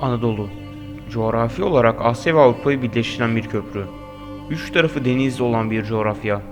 Anadolu. Coğrafi olarak Asya ve Avrupa'yı birleştiren bir köprü. Üç tarafı denizli olan bir coğrafya.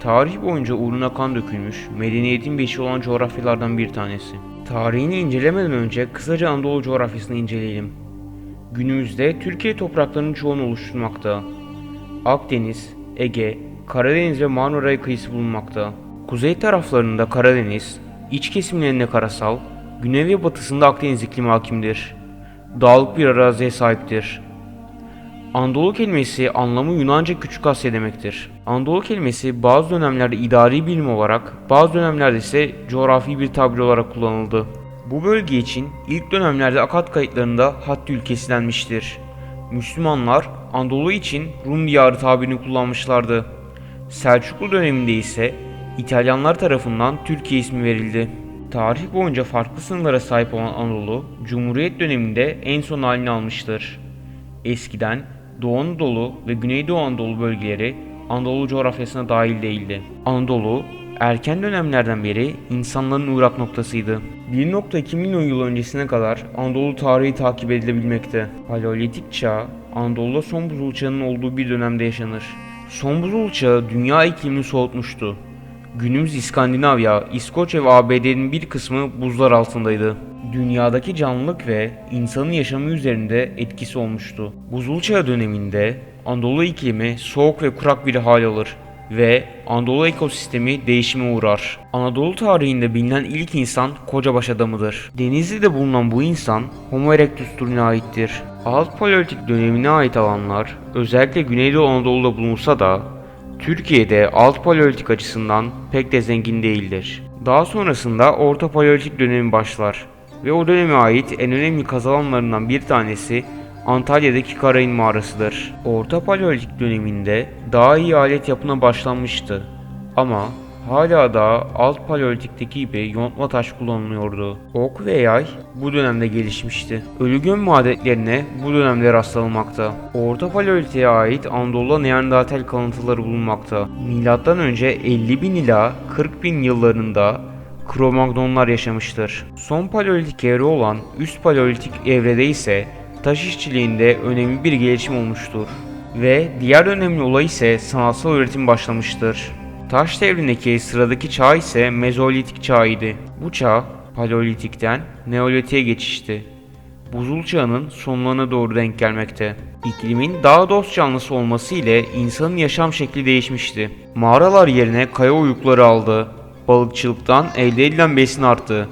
Tarih boyunca uğruna kan dökülmüş, medeniyetin beşiği olan coğrafyalardan bir tanesi. Tarihini incelemeden önce kısaca Anadolu coğrafyasını inceleyelim. Günümüzde Türkiye topraklarının çoğunu oluşturmakta. Akdeniz, Ege, Karadeniz ve Marmara kıyısı bulunmakta. Kuzey taraflarında Karadeniz, iç kesimlerinde karasal, güney ve batısında Akdeniz iklimi hakimdir. Dağlık bir araziye sahiptir. Anadolu kelimesi anlamı Yunanca Küçük Asya demektir. Anadolu kelimesi bazı dönemlerde idari bilim olarak, bazı dönemlerde ise coğrafi bir tabir olarak kullanıldı. Bu bölge için ilk dönemlerde Akat kayıtlarında Hattı ülkesi denmiştir. Müslümanlar Anadolu için Rum diyarı tabirini kullanmışlardı. Selçuklu döneminde ise İtalyanlar tarafından Türkiye ismi verildi. Tarih boyunca farklı sınırlara sahip olan Anadolu, Cumhuriyet döneminde en son halini almıştır. Eskiden Doğu Anadolu ve Güneydoğu Anadolu bölgeleri Anadolu coğrafyasına dahil değildi. Anadolu, erken dönemlerden beri insanların uğrak noktasıydı. 1.2 milyon yıl öncesine kadar Anadolu tarihi takip edilebilmekte. Paleolitik çağ, Anadolu'da son buzul çağının olduğu bir dönemde yaşanır. Son buzul çağı dünya iklimini soğutmuştu. Günümüz İskandinavya, İskoçya ve ABD'nin bir kısmı buzlar altındaydı. Dünyadaki canlılık ve insanın yaşamı üzerinde etkisi olmuştu. Buzul çağı döneminde Anadolu iklimi soğuk ve kurak bir hal alır ve Anadolu ekosistemi değişime uğrar. Anadolu tarihinde bilinen ilk insan Kocabaş adamıdır. Denizli'de bulunan bu insan Homo erectus türüne aittir. Alt Paleolitik dönemine ait alanlar özellikle Güneydoğu Anadolu'da bulunsa da Türkiye'de alt paleolitik açısından pek de zengin değildir. Daha sonrasında Orta Paleolitik dönemi başlar ve o döneme ait en önemli kazılanlarından bir tanesi Antalya'daki Karayın mağarasıdır. Orta Paleolitik döneminde daha iyi alet yapına başlanmıştı ama hala da alt paleolikteki gibi yontma taş kullanılıyordu. Ok ve yay bu dönemde gelişmişti. Ölü gömme bu dönemde rastlanılmakta. Orta paleolitiğe ait Anadolu'da Neandertal kalıntıları bulunmakta. Milattan önce 50 bin ila 40 bin yıllarında Kromagnonlar yaşamıştır. Son paleolitik evre olan üst paleolitik evrede ise taş işçiliğinde önemli bir gelişim olmuştur. Ve diğer önemli olay ise sanatsal üretim başlamıştır. Taş devrindeki sıradaki çağ ise Mezolitik çağıydı. Bu çağ Paleolitikten Neolitik'e geçişti. Buzul çağının sonlarına doğru denk gelmekte. İklimin daha dost canlısı olması ile insanın yaşam şekli değişmişti. Mağaralar yerine kaya uyukları aldı. Balıkçılıktan elde edilen besin arttı.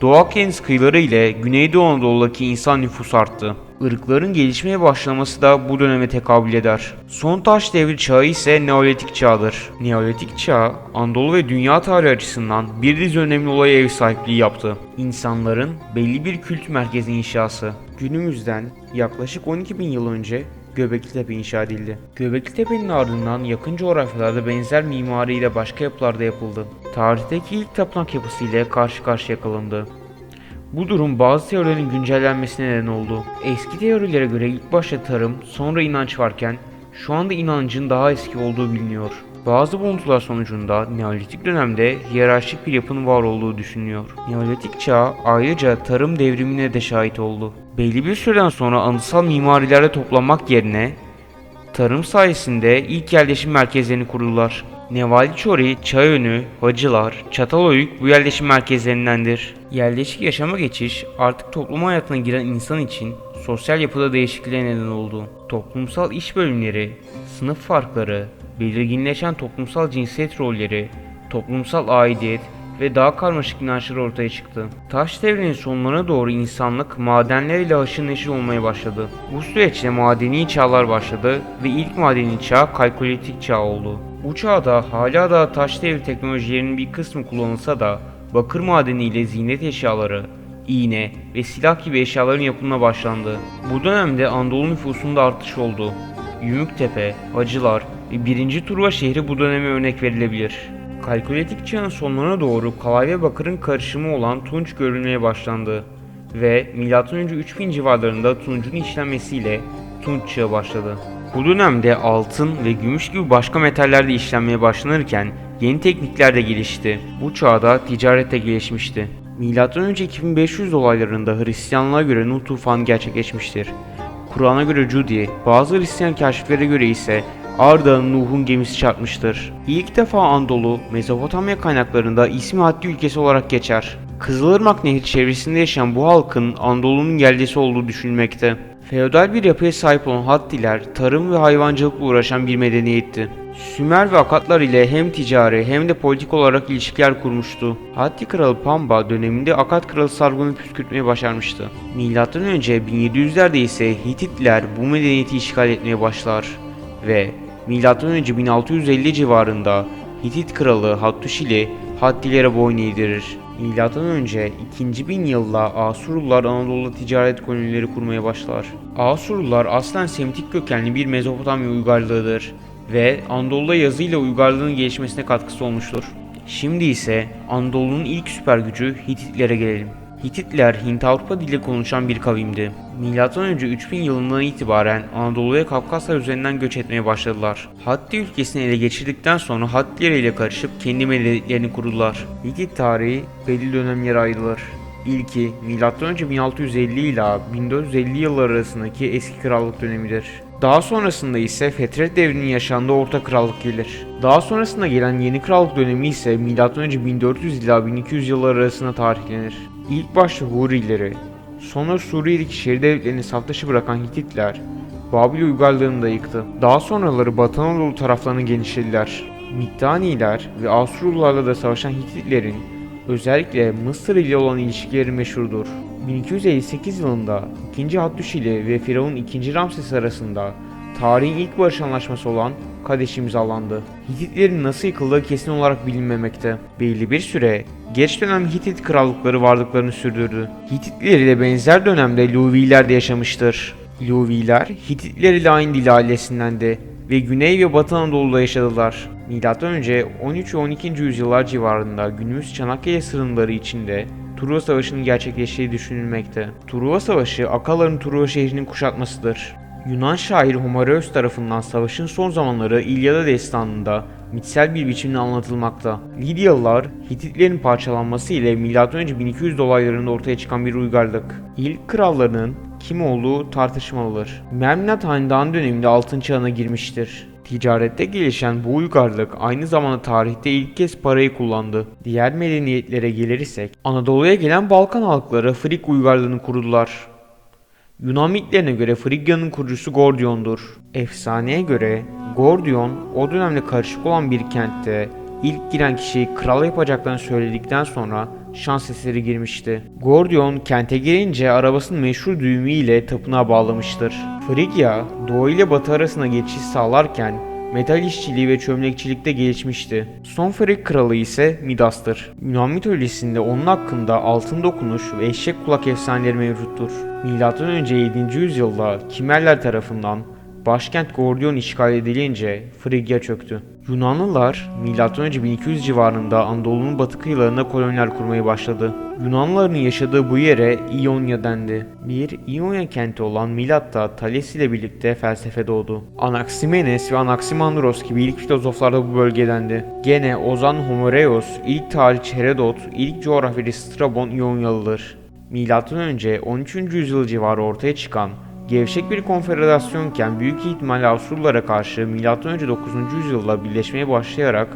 Doğu Akdeniz kıyıları ile Güneydoğu Anadolu'daki insan nüfus arttı. Irkların gelişmeye başlaması da bu döneme tekabül eder. Son taş devri çağı ise Neolitik çağdır. Neolitik çağ, Anadolu ve dünya tarihi açısından bir dizi önemli olaya ev sahipliği yaptı. İnsanların belli bir kült merkezi inşası. Günümüzden yaklaşık 12 bin yıl önce Göbekli Tepe inşa edildi. Göbekli Tepe'nin ardından yakın coğrafyalarda benzer mimariyle başka yapılarda yapıldı. Tarihteki ilk tapınak yapısı ile karşı karşıya kalındı. Bu durum bazı teorilerin güncellenmesine neden oldu. Eski teorilere göre ilk başta tarım, sonra inanç varken şu anda inancın daha eski olduğu biliniyor. Bazı buluntular sonucunda Neolitik dönemde hiyerarşik bir yapının var olduğu düşünülüyor. Neolitik çağ ayrıca tarım devrimine de şahit oldu. Belli bir süreden sonra anıtsal mimarilerde toplanmak yerine tarım sayesinde ilk yerleşim merkezlerini kurdular. Nevali Çori, Çayönü, Hacılar, Çatalhöyük bu yerleşim merkezlerindendir. Yerleşik yaşama geçiş artık toplum hayatına giren insan için sosyal yapıda değişikliğe neden oldu. Toplumsal iş bölümleri, sınıf farkları, belirginleşen toplumsal cinsiyet rolleri, toplumsal aidiyet ve daha karmaşık inançlar ortaya çıktı. Taş devrinin sonlarına doğru insanlık madenler ile haşır neşir olmaya başladı. Bu süreçte madeni çağlar başladı ve ilk madeni çağ kalkolitik çağ oldu. Bu çağda hala da taş devri teknolojilerinin bir kısmı kullanılsa da bakır madeni ile eşyaları, iğne ve silah gibi eşyaların yapımına başlandı. Bu dönemde Anadolu nüfusunda artış oldu. Yümüktepe, Hacılar ve 1. Truva şehri bu döneme örnek verilebilir. Kalkolitik çağın sonlarına doğru kalay ve bakırın karışımı olan tunç görülmeye başlandı ve M.Ö. 3000 civarlarında tuncun işlenmesiyle tunç çağı başladı. Bu dönemde altın ve gümüş gibi başka metaller de işlenmeye başlanırken yeni teknikler de gelişti. Bu çağda ticaret de gelişmişti. M.Ö. 2500 olaylarında Hristiyanlığa göre Nuh tufanı gerçekleşmiştir. Kur'an'a göre Cudi, bazı Hristiyan kaşiflere göre ise Arda Nuh'un gemisi çarpmıştır. İlk defa Andolu, Mezopotamya kaynaklarında ismi Hatti ülkesi olarak geçer. Kızılırmak Nehri çevresinde yaşayan bu halkın Andolu'nun geldesi olduğu düşünülmekte. Feodal bir yapıya sahip olan Hattiler, tarım ve hayvancılıkla uğraşan bir medeniyetti. Sümer ve Akatlar ile hem ticari hem de politik olarak ilişkiler kurmuştu. Hatti kralı Pamba döneminde Akat kralı Sargon'u püskürtmeyi başarmıştı. Milattan önce 1700'lerde ise Hititler bu medeniyeti işgal etmeye başlar ve M.Ö. 1650 civarında Hitit kralı Hattuşili Hattilere boyun eğdirir. M.Ö. 2. bin yılda Asurlular Anadolu'da ticaret kolonileri kurmaya başlar. Asurlular aslen Semitik kökenli bir Mezopotamya uygarlığıdır ve Anadolu'da yazıyla uygarlığın gelişmesine katkısı olmuştur. Şimdi ise Anadolu'nun ilk süper gücü Hititlere gelelim. Hititler Hint-Avrupa dili konuşan bir kavimdi. M.Ö. 3000 yılından itibaren Anadolu'ya Kafkaslar üzerinden göç etmeye başladılar. Hatti ülkesini ele geçirdikten sonra Hattiler ile karışıp kendi medeniyetlerini kurdular. Hitit tarihi belli dönemlere ayrılır. İlki M.Ö. 1650 ile 1450 yılları arasındaki eski krallık dönemidir. Daha sonrasında ise Fetret devrinin yaşandığı Orta Krallık gelir. Daha sonrasında gelen Yeni Krallık dönemi ise M.Ö. 1400 ila 1200 yılları arasında tarihlenir. İlk başta Hurileri, sonra Suriye'deki şehir devletlerini saf dışı bırakan Hititler, Babil uygarlığını da yıktı. Daha sonraları Batı Anadolu taraflarını genişlediler. Middaniler ve Asurlularla da savaşan Hititlerin özellikle Mısır ile olan ilişkileri meşhurdur. 1258 yılında 2. Hattuşili ve Firavun 2. Ramses arasında tarihin ilk barış anlaşması olan Kadeş imzalandı. Hititlerin nasıl yıkıldığı kesin olarak bilinmemekte. Belli bir süre geç dönem Hitit krallıkları varlıklarını sürdürdü. Hititler ile benzer dönemde Luviler de yaşamıştır. Luviler Hititler ile aynı dil ailesindendi ve Güney ve Batı Anadolu'da yaşadılar. M.Ö. 13 ve 12. yüzyıllar civarında günümüz Çanakkale sırımları içinde Truva Savaşı'nın gerçekleştiği düşünülmekte. Truva Savaşı Akaların Truva şehrinin kuşatmasıdır. Yunan şair Homeros tarafından savaşın son zamanları İlyada destanında mitsel bir biçimde anlatılmakta. Lidyalılar Hititlerin parçalanması ile M.Ö. 1200 dolaylarında ortaya çıkan bir uygarlık. İlk krallarının kim olduğu tartışmalıdır. Memnat Hanedanı döneminde altın çağına girmiştir. Ticarette gelişen bu uygarlık aynı zamanda tarihte ilk kez parayı kullandı. Diğer medeniyetlere gelirsek Anadolu'ya gelen Balkan halkları Frig uygarlığını kurdular. Yunan mitlerine göre Frigya'nın kurucusu Gordion'dur. Efsaneye göre Gordion o dönemde karışık olan bir kentte ilk giren kişiyi kral yapacaklarını söyledikten sonra şans eseri girmişti. Gordion kente girince arabasının meşhur düğümüyle tapınağa bağlamıştır. Frigya doğu ile batı arasında geçiş sağlarken metal işçiliği ve çömlekçilikte gelişmişti. Son Frig kralı ise Midas'tır. Yunan mitolojisinde onun hakkında altın dokunuş ve eşek kulak efsaneleri mevcuttur. M.Ö. 7. yüzyılda Kimerler tarafından başkent Gordion işgal edilince Frigya çöktü. Yunanlılar M.Ö. 1200 civarında Anadolu'nun batı kıyılarında koloniler kurmaya başladı. Yunanlıların yaşadığı bu yere İonya dendi. Bir İonya kenti olan Milat'ta Thales ile birlikte felsefe doğdu. Anaximenes ve Anaximandros gibi ilk filozoflar da bu bölgedendi. Gene Ozan Homereios, ilk tarihçi Herodot, ilk coğrafyacı Strabon İonyalıdır. Önce 13. yüzyıl civarı ortaya çıkan gevşek bir konfederasyonken büyük ihtimalle Asurlulara karşı M.Ö. 9. yüzyılda birleşmeye başlayarak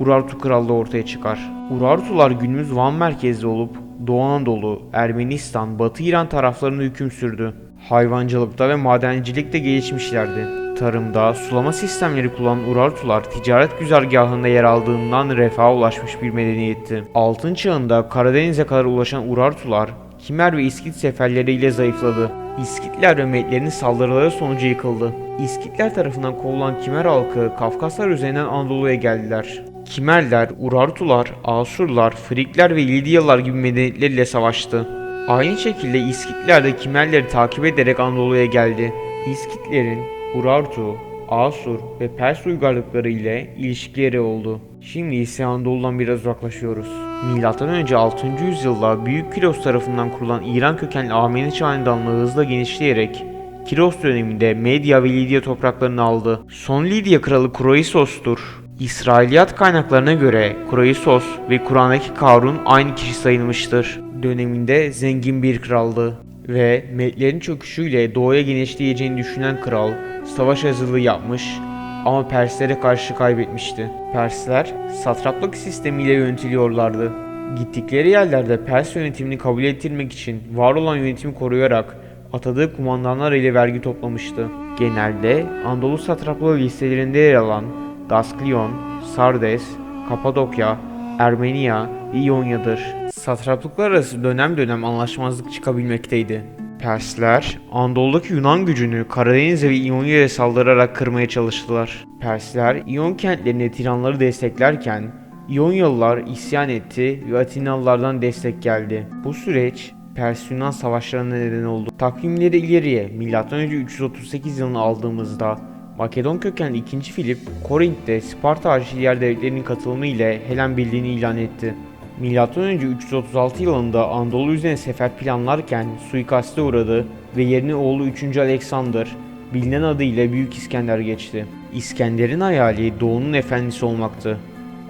Urartu Krallığı ortaya çıkar. Urartular günümüz Van merkezli olup Doğu Anadolu, Ermenistan, Batı İran taraflarında hüküm sürdü. Hayvancılıkta ve madencilikte gelişmişlerdi. Tarımda sulama sistemleri kullanan Urartular ticaret güzergahında yer aldığından refaha ulaşmış bir medeniyetti. Altın çağında Karadeniz'e kadar ulaşan Urartular Kimer ve İskit seferleriyle zayıfladı. İskitler ve Medler'in saldırıları sonucu yıkıldı. İskitler tarafından kovulan Kimer halkı Kafkaslar üzerinden Anadolu'ya geldiler. Kimerler, Urartular, Asurlar, Frikler ve Lidyalılar gibi medeniyetleriyle savaştı. Aynı şekilde İskitler de Kimerleri takip ederek Anadolu'ya geldi. İskitlerin Urartu, Asur ve Pers uygarlıkları ile ilişkileri oldu. Şimdi ise Anadolu'dan biraz uzaklaşıyoruz. Milattan önce 6. yüzyılda Büyük Kiros tarafından kurulan İran kökenli Ahmeniç Hanedanlığı hızla genişleyerek Kiros döneminde Medya ve Lidya topraklarını aldı. Son Lidya kralı Kroisos'tur. İsrailiyat kaynaklarına göre Kroisos ve Kur'an'daki Karun aynı kişi sayılmıştır. döneminde zengin bir kraldı ve Medlerin çöküşüyle doğuya genişleyeceğini düşünen kral savaş hazırlığı yapmış ama Perslere karşı kaybetmişti. Persler satraplık sistemiyle yönetiliyorlardı. Gittikleri yerlerde Pers yönetimini kabul ettirmek için var olan yönetimi koruyarak atadığı kumandanlar ile vergi toplamıştı. Genelde Anadolu satraplığı listelerinde yer alan Dasklion, Sardes, Kapadokya, Ermenia, İonya'dır. Satraplıklar arası dönem dönem anlaşmazlık çıkabilmekteydi. Persler, Anadolu'daki Yunan gücünü Karadeniz ve İonya'ya saldırarak kırmaya çalıştılar. Persler, İyon kentlerine tiranları desteklerken, İonyalılar isyan etti ve Atinalılardan destek geldi. Bu süreç Pers-Yunan savaşlarına neden oldu. Takvimleri ileriye M.Ö. 338 yılını aldığımızda Makedon kökenli 2. Filip, Korint'te Sparta hariç diğer devletlerin katılımı ile Helen Birliği'ni ilan etti. M.Ö. 336 yılında Anadolu üzerine sefer planlarken suikaste uğradı ve yerine oğlu 3. Alexander, bilinen adıyla Büyük İskender geçti. İskender'in hayali Doğu'nun efendisi olmaktı.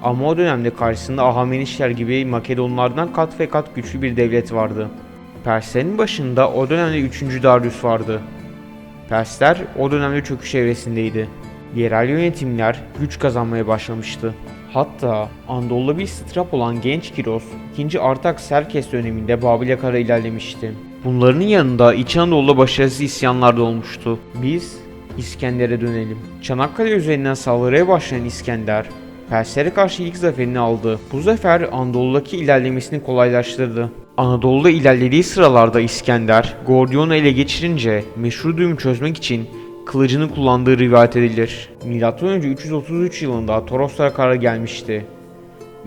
Ama o dönemde karşısında Ahamenişler gibi Makedonlardan kat ve kat güçlü bir devlet vardı. Perslerin başında o dönemde 3. Darius vardı. Persler o dönemde çöküş evresindeydi. Yerel yönetimler güç kazanmaya başlamıştı. Hatta Anadolu'da bir strap olan genç Kiros, 2. Artak Serkes döneminde Babil'e kadar ilerlemişti. Bunların yanında İç Anadolu'da başarısız isyanlar da olmuştu. Biz İskender'e dönelim. Çanakkale üzerinden saldırıya başlayan İskender, Perslere karşı ilk zaferini aldı. Bu zafer Anadolu'daki ilerlemesini kolaylaştırdı. Anadolu'da ilerlediği sıralarda İskender, Gordion'u ele geçirince meşru düğümü çözmek için kılıcını kullandığı rivayet edilir. M.Ö. 333 yılında Toroslara karar gelmişti.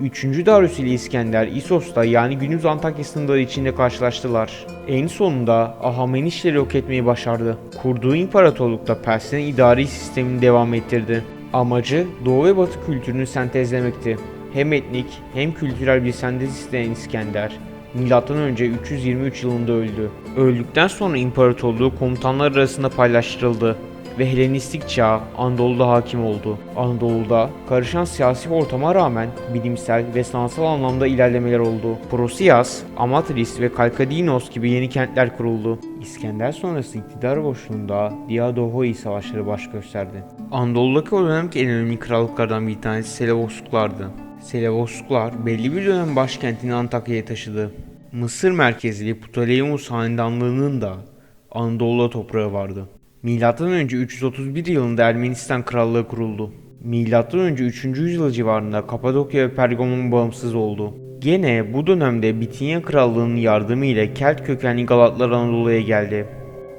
3. Darius ile İskender İsos'ta yani günümüz Antakya sınırları içinde karşılaştılar. En sonunda Ahamenişleri yok etmeyi başardı. Kurduğu imparatorlukta Perslerin idari sistemini devam ettirdi. Amacı Doğu ve Batı kültürünü sentezlemekti. Hem etnik hem kültürel bir sentez isteyen İskender, M.Ö. 323 yılında öldü. Öldükten sonra imparatorluğu komutanlar arasında paylaştırıldı ve Helenistik çağ Anadolu'da hakim oldu. Anadolu'da karışan siyasi ortama rağmen bilimsel ve sanatsal anlamda ilerlemeler oldu. Prosias, Amatris ve Kalkadinos gibi yeni kentler kuruldu. İskender sonrası iktidar boşluğunda Diadohoi savaşları baş gösterdi. Anadolu'daki o dönemki en önemli krallıklardan bir tanesi Selevosluklardı. Selevosluklar belli bir dönem başkentini Antakya'ya taşıdı. Mısır merkezli Ptolemus hanedanlığının da Anadolu'da toprağı vardı. M.Ö. 331 yılında Ermenistan Krallığı kuruldu. M.Ö. 3. yüzyıl civarında Kapadokya ve Pergamon bağımsız oldu. Gene bu dönemde Bitinya Krallığı'nın yardımı ile Kelt kökenli Galatlar Anadolu'ya geldi.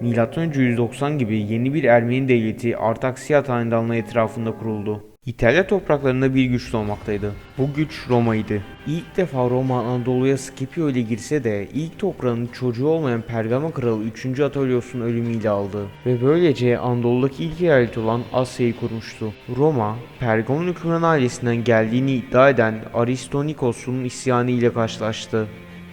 M.Ö. 190 gibi yeni bir Ermeni devleti Artaksiyat Hanedanlığı etrafında kuruldu. İtalya topraklarında bir güç olmaktaydı. Bu güç Roma'ydı. İlk defa Roma Anadolu'ya Scipio ile girse de ilk toprağını çocuğu olmayan Pergama kralı 3. Atolios'un ölümüyle aldı ve böylece Anadolu'daki ilk eyalet olan Asya'yı kurmuştu. Roma, Pergamon hükümran ailesinden geldiğini iddia eden Aristonikos'un isyanı ile karşılaştı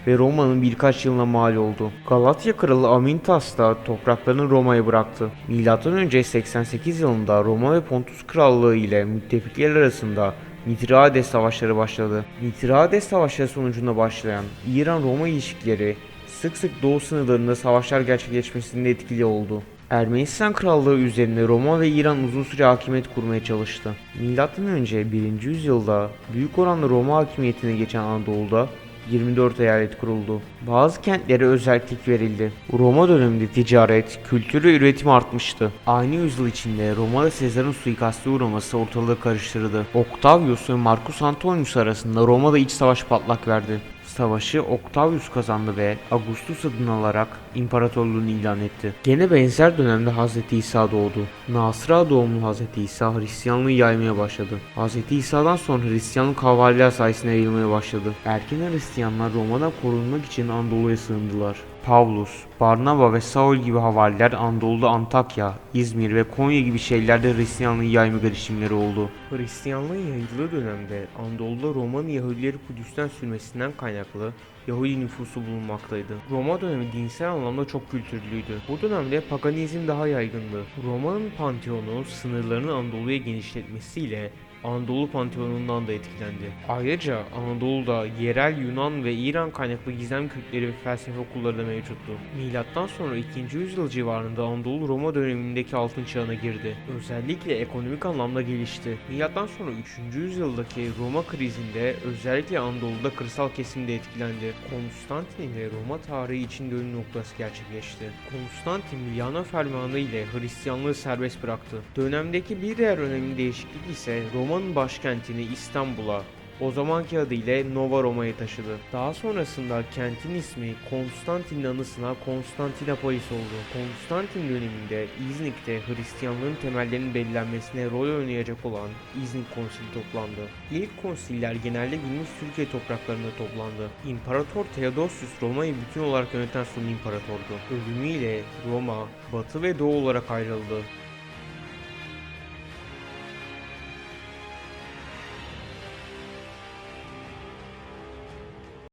ve Roma'nın birkaç yılına mal oldu. Galatya kralı Amintas da topraklarını Roma'ya bıraktı. M.Ö. 88 yılında Roma ve Pontus krallığı ile müttefikler arasında Mitrades savaşları başladı. Mitrades savaşları sonucunda başlayan İran-Roma ilişkileri sık sık doğu sınırlarında savaşlar gerçekleşmesinde etkili oldu. Ermenistan Krallığı üzerine Roma ve İran uzun süre hakimiyet kurmaya çalıştı. M.Ö. 1. yüzyılda büyük oranda Roma hakimiyetine geçen Anadolu'da 24 eyalet kuruldu. Bazı kentlere özellik verildi. Roma döneminde ticaret, kültür ve üretim artmıştı. Aynı yüzyıl içinde Roma'da Sezar'ın suikaste uğraması ortalığı karıştırdı. Octavius ve Marcus Antonius arasında Roma'da iç savaş patlak verdi. Savaşı Octavius kazandı ve Augustus adını alarak imparatorluğunu ilan etti. Gene benzer dönemde Hz. İsa doğdu. Nasıra doğumlu Hz. İsa Hristiyanlığı yaymaya başladı. Hz. İsa'dan sonra Hristiyanlık havariler sayesinde yayılmaya başladı. Erken Hristiyanlar Roma'dan korunmak için Anadolu'ya sığındılar. Pavlus, Barnaba ve Saul gibi havariler Anadolu'da Antakya, İzmir ve Konya gibi şehirlerde Hristiyanlığı yayma girişimleri oldu. Hristiyanlığın yayıldığı dönemde Anadolu'da Roman Yahudileri Kudüs'ten sürmesinden kaynaklı Yahudi nüfusu bulunmaktaydı. Roma dönemi dinsel anlamda çok kültürlüydü. Bu dönemde paganizm daha yaygındı. Roma'nın panteonu sınırlarını Anadolu'ya genişletmesiyle Anadolu Panteonu'ndan da etkilendi. Ayrıca Anadolu'da yerel Yunan ve İran kaynaklı gizem kültleri ve felsefe okulları da mevcuttu. Milattan sonra 2. yüzyıl civarında Anadolu Roma dönemindeki altın çağına girdi. Özellikle ekonomik anlamda gelişti. Milattan sonra 3. yüzyıldaki Roma krizinde özellikle Anadolu'da kırsal kesim de etkilendi. Konstantin ve Roma tarihi için dönüm noktası gerçekleşti. Konstantin Milano Fermanı ile Hristiyanlığı serbest bıraktı. Dönemdeki bir diğer önemli değişiklik ise Roma'nın başkentini İstanbul'a, o zamanki adıyla Nova Roma'ya taşıdı. Daha sonrasında kentin ismi Konstantin'in anısına Konstantinopolis oldu. Konstantin döneminde İznik'te Hristiyanlığın temellerinin belirlenmesine rol oynayacak olan İznik Konsili toplandı. İlk konsiller genelde günümüz Türkiye topraklarında toplandı. İmparator Theodosius Roma'yı bütün olarak yöneten son imparatordu. Ölümüyle Roma, batı ve doğu olarak ayrıldı.